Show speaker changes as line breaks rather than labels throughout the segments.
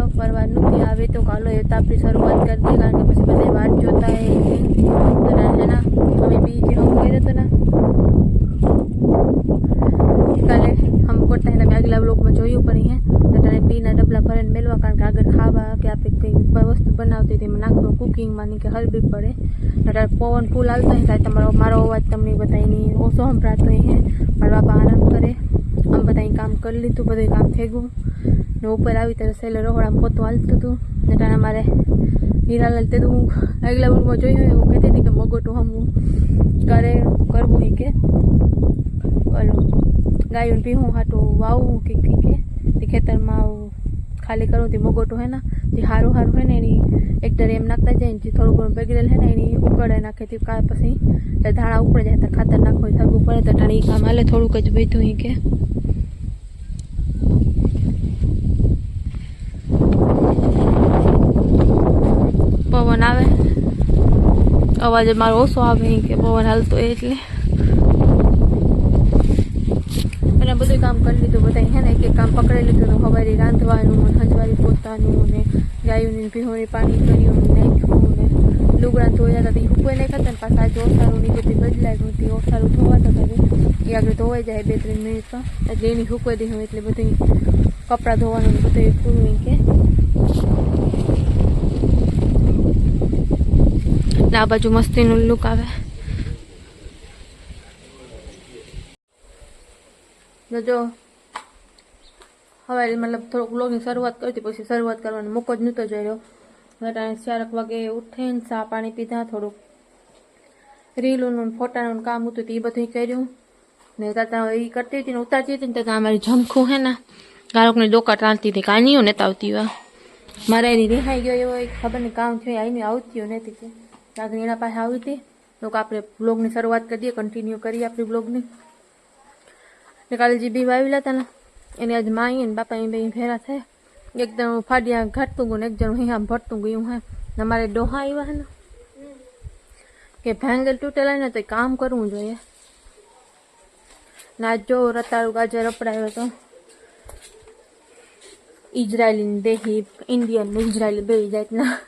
જવાનું ફરવાનું કે આવે તો કાલો એ તો આપણે શરૂઆત કરી દઈએ કારણ કે પછી બધા વાટ જોતા હે તો ના અમે બી જે કર્યો હતો ને કાલે હમ કરતા તમે બ્લોકમાં જોયું પણ હે તને પીના ડબલા ભરીને મેળવા કારણ કે આગળ ખાવા કે આપણે કંઈ વસ્તુ બનાવતી તેમાં નાખવું કુકિંગમાં કે હલબી પડે અત્યારે પવન ફૂલ આવતા હોય ત્યારે તમારો મારો અવાજ તમને બધાની ઓછો સંભળાતો હે પણ બાપા આરામ કરે આમ બધા કામ કરી લીધું બધું કામ થઈ ગયું ને ઉપર આવી ત્યારે સહેલો રહોડા પોતું હાલતું હતું ને તારા મારે હીરાલાલ તે તો હું આગલા વર્ગમાં જોયું હું કહેતી હતી કે મગોટું હમવું કરે કરવું એ કે ગાયું પીવું હાટું વાવું કે કે ખેતરમાં ખાલી કરું તે મગોટું હે ને જે સારું સારું હે ને એની એક ડર એમ નાખતા જાય ને જે થોડું ઘણું પગરેલ હે ને એની ઉકળે નાખે તે કાંઈ પછી ધાણા ઉપડે જાય તો ખાતર નાખો સરગું પડે તો ટાણી કામ હાલે થોડુંક જ વધ્યું કે અવાજ માર ઓ સોબ હે કે બોર હાલ તો એટલે પણ આ બધું કામ કરી લીધું બતા હે ને એક એક કામ પકડે લીધું હવારે રાંધવાનું ખંજવારી પોતાનું ને ગાયો ની ભોણી પાણી કરીયું ને લુગરા તો જાતા બી હું કોઈ ન ખાતાન પાસા જો કરું ની બધું બજ લાગું તો ઓસાળું થવા તો કે આજે તો હોય જાય બે ત્રણ મિનિટ તો આજે ની સુકવી દે હું એટલે બધું કપડા ધોવાનું તો તે તું કે આ બાજુ મસ્તીનું લુક આવે જો હવે મતલબ થોડુંક વ્લોગની શરૂઆત કરતી પછી શરૂઆત કરવાનું મોકો જ નહોતો જોઈ રહ્યો ઘટાને ચારક વાગે ઉઠીને ચા પાણી પીધા થોડુંક રીલોનું ફોટાનું કામ હતું તે એ બધું કર્યું ને તાતા એ કરતી હતી ને ઉતારતી હતી ને તો અમારી જમખું હે ને ગાળકની દોકા ટાંતી હતી કાંઈ નહીં ને તાવતી વા મારે એની રિહાઈ ગયો એવો એક ખબર નહીં કામ થયું આવીને આવતી નથી लगनी पास आई थी तो आप ब्लॉग की शुरुआत कर दिए कंटीन्यू कर अपनी ब्लॉग ने कल जी बीव था ना इन्हें आज माँ आई बापा अँ बी थे एक जन फाटिया घट तू एक जन अँ भरत गयू है हमारे डोहा आया है ना कि भैंगल तूटेल है तो काम करव जो ना जो रतारू गाजर अपड़ा तो इजरायली देही इंडियन इजरायली बेई जाए ना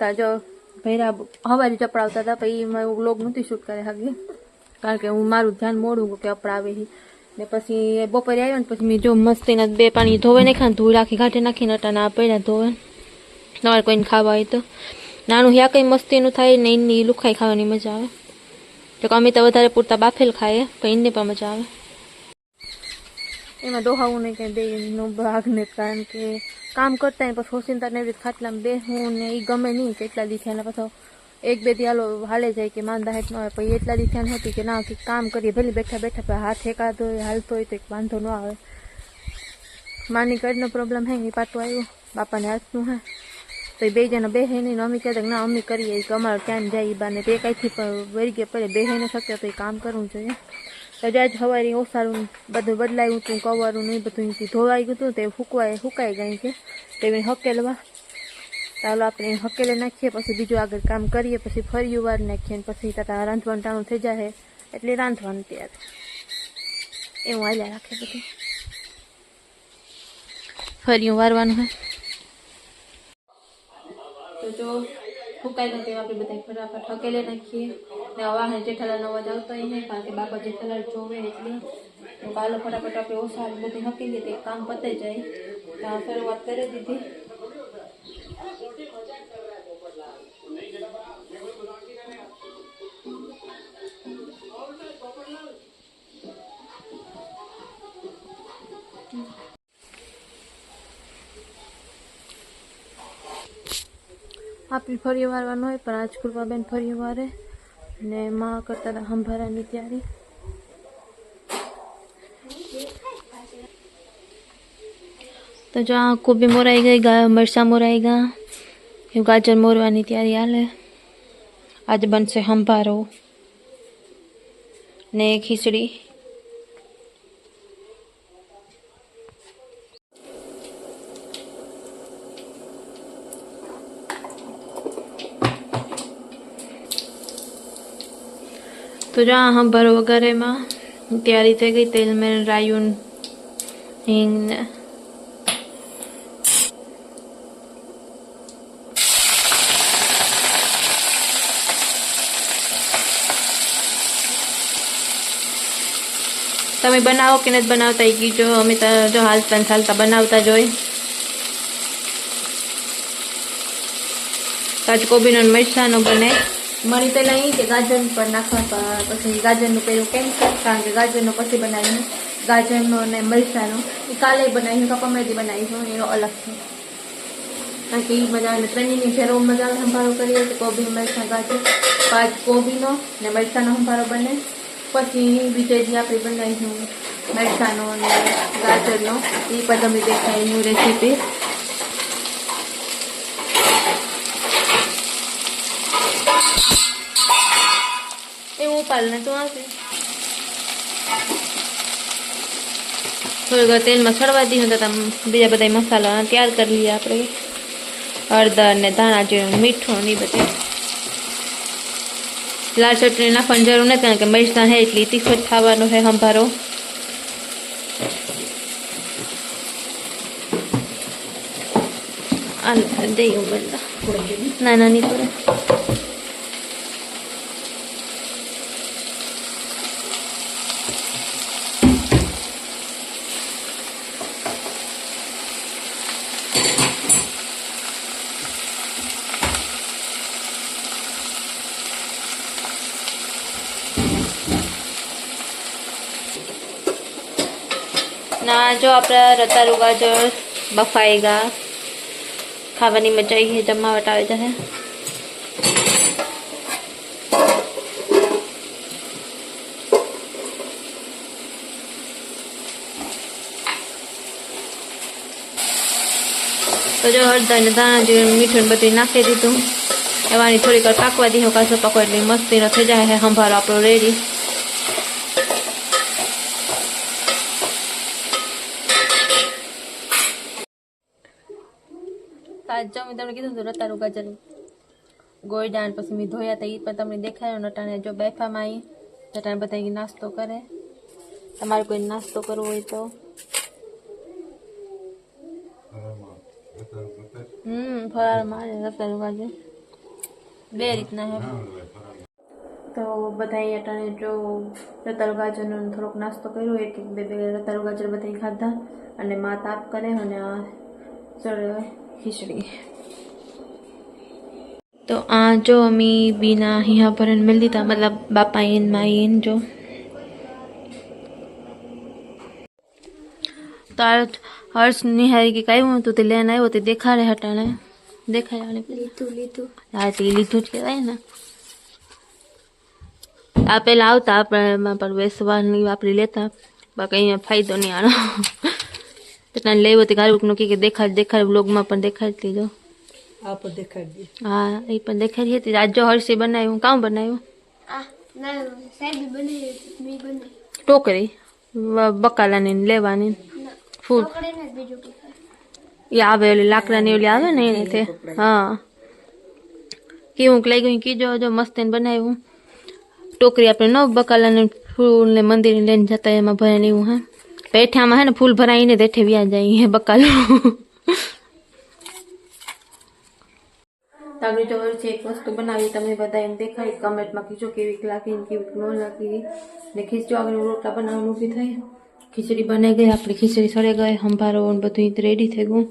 ता जो ભૈરા હવારી ટપડાવતા હતા પછી મેં હું બ્લોગ નહોતી શૂટ કરે શકી કારણ કે હું મારું ધ્યાન મોડું કે અપડાવે છે ને પછી બપોરે આવ્યો ને પછી મેં જો મસ્ત બે પાણી ધોવે નાખ્યા ધોઈ રાખી કાઢે નાખી અટાને આ પહેલાં ધોવે તમારે કોઈને ખાવા હોય તો નાનું હ્યા કંઈ મસ્તીનું થાય ને એની લુખાઈ ખાવાની મજા આવે તો અમે તો વધારે પૂરતા બાફેલ ખાઈએ પણ એને પણ મજા આવે इन दोहाऊ ने कहते भाग ने कारण के काम करता है पोसिन तर ने खाटला में बेहूँ ने गमे नहीं के दिखा पास एक बे दियालो हाले जाए कि मांदा हेट ना पी एट दिखा होती कि ना कि काम करिए भले बैठा बैठा पे हाथ एक आदो हालत हो तो एक बांधो न आए मानी कर प्रॉब्लम है नहीं पातु आयो बापा ने हाथ है तो बे जना बे है नहीं अम्मी कहते ना अम्मी करिए अमार क्या जाए बाने तो कहीं थी वरी गए पहले बे है न सकते तो काम करव जो સજજ હવારી ઓસારું બધું બદલાયુંતું કવરું નઈ બધું ઇતી ધોવાઈ ગયું તો તે ફુકવાય સુકાય ગયું છે તે હવે હકેલેવા તો આપણે હકેલે નખીએ પછી બીજું આગર કામ કરીએ પછી ફરી યોવાર નખીએ અને પછી Tata રંધવાણતાણું થઈ જાય એટલે રંધવાણ તૈયાર એ ઓયલા રાખે બધું ફરી યોવારવાનું છે તો જો ફુકાય તો તે આપણે બતાય ફરફર હકેલે નખીએ आवाहन जेठला नवा जाता ही है कारण के बाबा जेठला चोवे तो बालों पर अपने पे बुद्धि हकी लेते काम पते जाए कहाँ फिर वो अत्तर दीदी आप फरी वर वो पर आज कुर्बा फरी वे ને માં કરતા હતા સંભારાની તૈયારી તો જો આ કોબી મોરાઈ ગઈ ગયા મરચાં મોરાઈ ગયા એવું ગાજર મોરવાની તૈયારી હાલે આજે બનશે સંભારો ને ખીચડી तो जो हम भर वगैरह में तैयारी थी गई तेल में रायून हिंग ने ते बनाव कि नहीं बनावता है कि जो अमित जो हाल तन साल बनावता जो ताज कोबीन मिर्चा बने मैं तो नहीं कि गाजर पर नाखा पी गाजर पेलू कैंसर कारण गाजर में पची बना गाजर ने मरसा काले बना कपा मैं बनाई अलग है बाकी मजा त्रेनी फेरो मजा संभारो करिए कोबी मरसा गाजर पाँच कोबी नो संभारो बने पी बीजे दिन आप बनाई मरसा गाजर ना ये पर तभी देखाई रेसिपी લને તો આ કે તો તેલ મછરવા દી હો તો બજે બધાય મસાલા તૈયાર કરી લીયા આપણે અર્ધર ને દાણા જે મીઠો અને બતે પ્લાસ્ટર ને પંજારું ને કે મેસન હે એટલે તીછડ ખાવાનો હે સંભારો અન દઈ ઓ બળ ના નાની તો ना जो आप रता रुगा जो बफाएगा खावा नहीं मचाई जमा बटा जा है तो जो हर दाने दाना जो मीठन बतरी नाखे दी तू एवं थोड़ी कर पाकवा दी होगा सो पकड़ ली मस्ती न थे जाए हम भार आप जाऊँ मैं तमने कीधु तो रतारू गाजर गोयडा पे मैं धोया था ई पर तमने देखाया नटाने जो बैठा में आई नटाने बताई नास्तो करे तमारे कोई नास्तो करो हो तो हम्म गाजर बताई थोड़ो नास्तो करो एक बताई खाधा अने मात करे खिचड़ी तो आज अम्मी बिना यहाँ पर मिली था मतलब बापाइन माइन जो तार हर्ष नहीं है कई तू तो, तो लेना है वो तो देखा रहे हटाने देखा जाने लीतू
लीतू
यार के रहे ना आप लाओ तो आप प्रवेश नहीं आप लेता बाकी फायदा नहीं आना તન લેવો તે ガル ુકનો કે દેખા દેખા વ્લોગ માં પર દેખા દેજો
આ પર દેખા દઈએ
હા એ પર દેખાઈ હે તે રાજ્યો હર્ષી બનાયું હું કાવ બનાયું
આ ના સાઈબી બની મે બની
ટોકરી બકાલા ની લેવાની ફૂલ ટોકરી
ને બીજો કે
આ બે લાકડા ની લેવા ને અહીં તે હા કે મુકલાઈ ગઈ કી જો જો મસ્તીન બનાયું ટોકરી આપણે નવ બકાલા ની ફૂલ ને મંદિર ની લેન જાતા એમાં ભાઈ ને હું पेठिया में है फूल भराई ने देठे भी आ जाए बकल तारी जो है एक वस्तु बनाई ते बदाय देखा कमेंट में खींचो के लगी के न लगी ने खींचो आगे रोटा बना भी थे खीचड़ी बने गई अपनी खीचड़ी सड़े गए हंभारो बध रेडी थे गु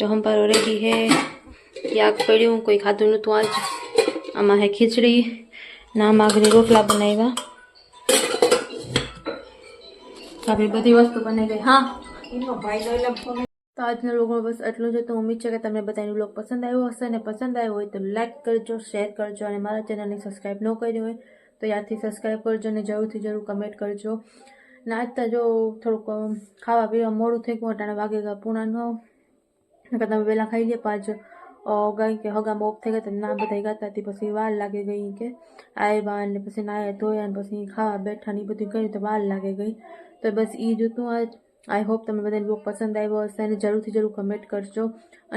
जो हंभारो रेडी है याग पड़ू कोई खाधु न आज आम है ना आम आगे रोटला बनाएगा તારે બધી વસ્તુ બની ગઈ હા
ઇનો ભાઈ દઈલમ ફોન
તો આજ ને લોકો બસ એટલું જ તો ઉમીચ્છા કે તમને બતાય નું લોકો પસંદ આયો હશે ને પસંદ આયો હોય તો લાઈક કરજો શેર કરજો અને મારા ચેનલ ને સબસ્ક્રાઇબ નહો કર્યું હોય તો યાદ થી સબસ્ક્રાઇબ કરજો ને જરૂરથી જરૂર કમેન્ટ કરજો ના આજ તો થોડું ખાવા પીવા મોડું થઈ ગયું અને વાગે કા પૂણા નો મતલબ বেলা ખાઈ લીધી પાજ ઓ ગઈ કે હગામ ઓપ થકે તેમ ના બધાય ગાતાથી પછી વાર લાગે ગઈ કે આય બાને પછી નાય તો એન પછી ખાવા બેઠા ની બધી કર્યું તો વાર લાગે ગઈ તો બસ એ જ હતું આજ આઈ હોપ તમને બધાને બ્લોગ પસંદ આવ્યો હશે અને જરૂરથી જરૂર કમેન્ટ કરજો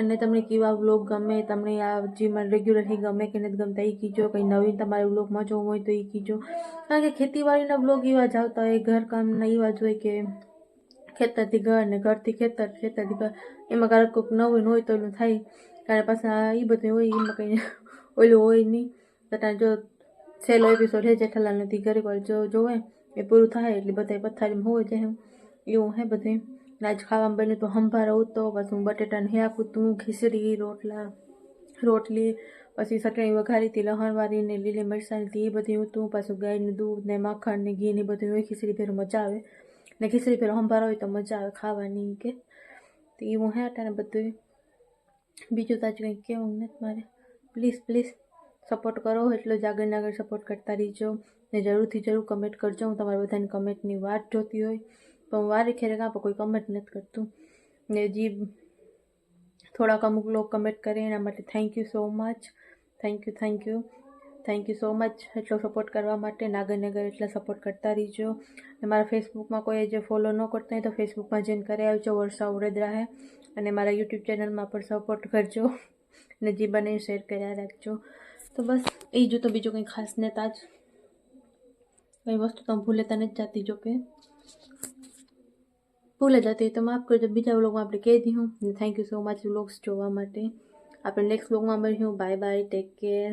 અને તમને કેવા બ્લોગ ગમે તમને આ જે મને રેગ્યુલરથી ગમે કે નથી ગમતા એ કીજો કંઈ નવીન તમારે બ્લોગમાં જોવું હોય તો એ કીજો કારણ કે ખેતીવાડીના બ્લોગ એવા જ આવતા હોય ઘરકામના એવા જ હોય કે ખેતરથી ઘર અને ઘરથી ખેતર ખેતરથી ઘર એમાં ક્યારેક કોઈક નવું હોય તો એનું થાય ત્યારે પાછા એ બધું હોય એમાં કંઈ ઓલું હોય નહીં તો જો છેલ્લો એપિસોડ હે જેઠાલાલ નથી ઘરે જો જોવે એ પૂરું થાય એટલે બધા પથારીમાં હોય જાય એવું હે બધું આજ ખાવામાં બન્યું તો સંભાર આવતો પછી હું બટેટાને હે આપું તું ખીચડી રોટલા રોટલી પછી ચટણી વઘારી હતી ને લીલી મરસાની એ બધું હતું પાછું ગાયનું દૂધ ને માખણ ને ઘી ને બધું હોય ખીચડી ભેરું મજા આવે ને ખીચડી ભેરું સંભાર હોય તો મજા આવે ખાવાની કે તો એવું હે અટાને બધું બીજું તાજું કંઈ કહેવું નથી મારે પ્લીઝ પ્લીઝ સપોર્ટ કરો એટલો જ આગળ આગળ સપોર્ટ કરતા રહીજો ને જરૂરથી જરૂર કમેન્ટ કરજો હું તમારા બધાની કમેન્ટની વાત જોતી હોય પણ હું વારે ખેરે કાં કોઈ કમેન્ટ નથી કરતું ને જે થોડાક અમુક લોકો કમેન્ટ કરે એના માટે thank you so much thank you thank you thank you so much એટલો સપોર્ટ કરવા માટે નાગરનગર એટલા સપોર્ટ કરતા રહીજો ને મારા ફેસબુકમાં કોઈ જે ફોલો ન કરતા હોય તો ફેસબુકમાં જઈને કરી આવજો વર્ષા ઉડદ રહે અને મારા યુટ્યુબ ચેનલમાં પણ સપોર્ટ કરજો ને જે બને શેર કર્યા રાખજો તો બસ એ જો તો બીજું કંઈ ખાસ નેતા જ કોઈ વસ્તુ તમે ભૂલેતા નથી જતી જો કે ભૂલે જતી તો માફ કરજો બીજા વ્લોગમાં આપણે કહી દીધું ને thank you so much vlogs જોવા માટે આપણે નેક્સ્ટ વ્લોગમાં મળ્યું બાય બાય ટેક કેર